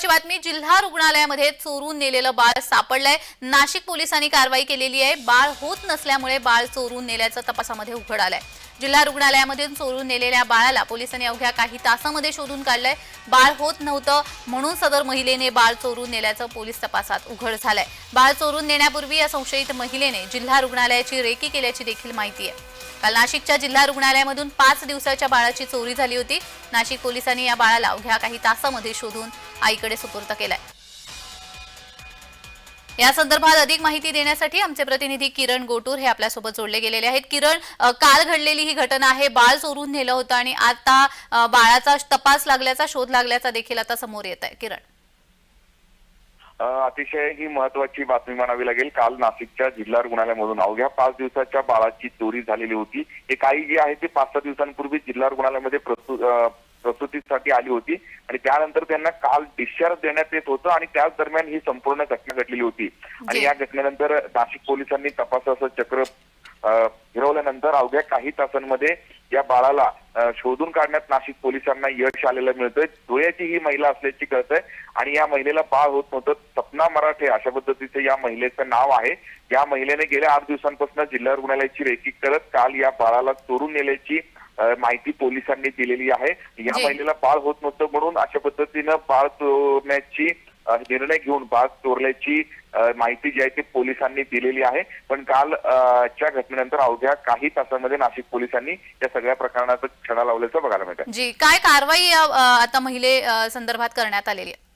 महत्वाची बातमी जिल्हा रुग्णालयामध्ये चोरून नेलेलं बाळ सापडलंय. नाशिक पोलिसांनी कारवाई केलेली आहे. बाळ होत नसल्यामुळे बाळ चोरून नेल्याचं तपासामध्ये उघड आलंय. जिल्हा रुग्णालयामधून चोरून नेलेल्या बाळाला पोलिसांनी अवघ्या काही तासामध्ये शोधून काढलंय. बाळ होत नव्हतं म्हणून सदर महिलेने बाळ चोरून नेल्याचं पोलीस तपासात उघड झालंय. बाळ चोरून नेण्यापूर्वी या संशयित महिलेने जिल्हा रुग्णालयाची रेकी केल्याची देखील माहिती आहे. काल नाशिकच्या जिल्हा रुग्णालयामधून पाच दिवसाच्या बाळाची चोरी झाली होती. नाशिक पोलिसांनी या बाळाला अवघ्या काही तासामध्ये शोधून आईकडे सुपूर्द केलाय. या संदर्भात अधिक माहिती देण्यासाठी आमचे प्रतिनिधी किरण गोटूर हे आपल्यासोबत जोडले गेलेले आहेत. किरण काल घडलेली ही घटना आहे बाळ चोरून नेलं होतं आणि आता बाळाचा तपास लागल्याचा शोध लागल्याचा देखील आता समोर येत आहे. किरण. अतिशय ही महत्वाची बातमी म्हणावी लागेल. काल नाशिकच्या जिल्हा रुग्णालयामधून अवघ्या पाच दिवसाच्या बाळाची चोरी झालेली होती. हे काही जे आहे ते पाच सहा दिवसांपूर्वी जिल्हा रुग्णालयामध्ये प्रस्तु- अ, प्रसूतीसाठी आली होती आणि त्यानंतर त्यांना काल डिस्चार्ज देण्यात येत होतं आणि त्याच दरम्यान ही संपूर्ण घटना घडलेली होती. आणि. या घटनेनंतर नाशिक पोलिसांनी तपासाचं चक्र फिरवल्यानंतर अवघ्या काही तासांमध्ये या बाळाला शोधून काढण्यात नाशिक पोलिसांना यश आलेलं मिळतंय. धुळ्याची ही महिला असल्याची कळत आहे आणि या महिलेला बाळ होत नव्हतं. सपना मराठे अशा पद्धतीचं या महिलेचं नाव आहे. या महिलेने गेल्या आठ दिवसांपासून जिल्हा रुग्णालयाची रेकी करत काल या बाळाला चोरून नेल्याची माहिती पोलिसांनी दिलेली आहे. या. महिलेला बाळ होत नव्हतं म्हणून अशा पद्धतीनं बाळ चोरण्याची निर्णय घेऊन बाळ चोरल्याची माहिती जी आहे ती पोलिसांनी दिलेली आहे. पण काल च्या घटनेनंतर अवघ्या काही तासांमध्ये नाशिक पोलिसांनी या सगळ्या प्रकरणाचं छडा लावल्याचं बघायला मिळतं जी. काय कारवाई आता महिले संदर्भात करण्यात आलेली आहे?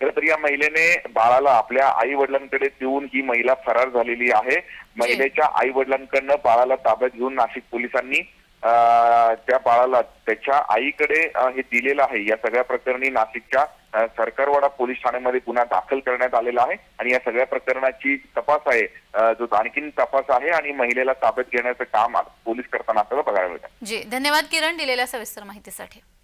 खरं तर या महिलेने बाळाला आपल्या आई वडिलांकडे देऊन ही महिला फरार झालेली आहे. महिलेच्या आई वडिलांकडनं बाळाला ताब्यात घेऊन नाशिक पोलिसांनी त्या बाळाला त्याच्या आईकडे हे दिलेलं आहे. या सगळ्या प्रकरणी नाशिकच्या सरकारवाडा पोलीस ठाण्यामध्ये गुन्हा दाखल करण्यात आलेला आहे आणि या सगळ्या प्रकरणाची तपास आहे. जो आणखीन तपास आहे आणि महिलेला ताब्यात घेण्याचं काम पोलीस करताना आपल्याला बघायला मिळतं. जी. धन्यवाद किरण दिलेल्या सविस्तर माहितीसाठी.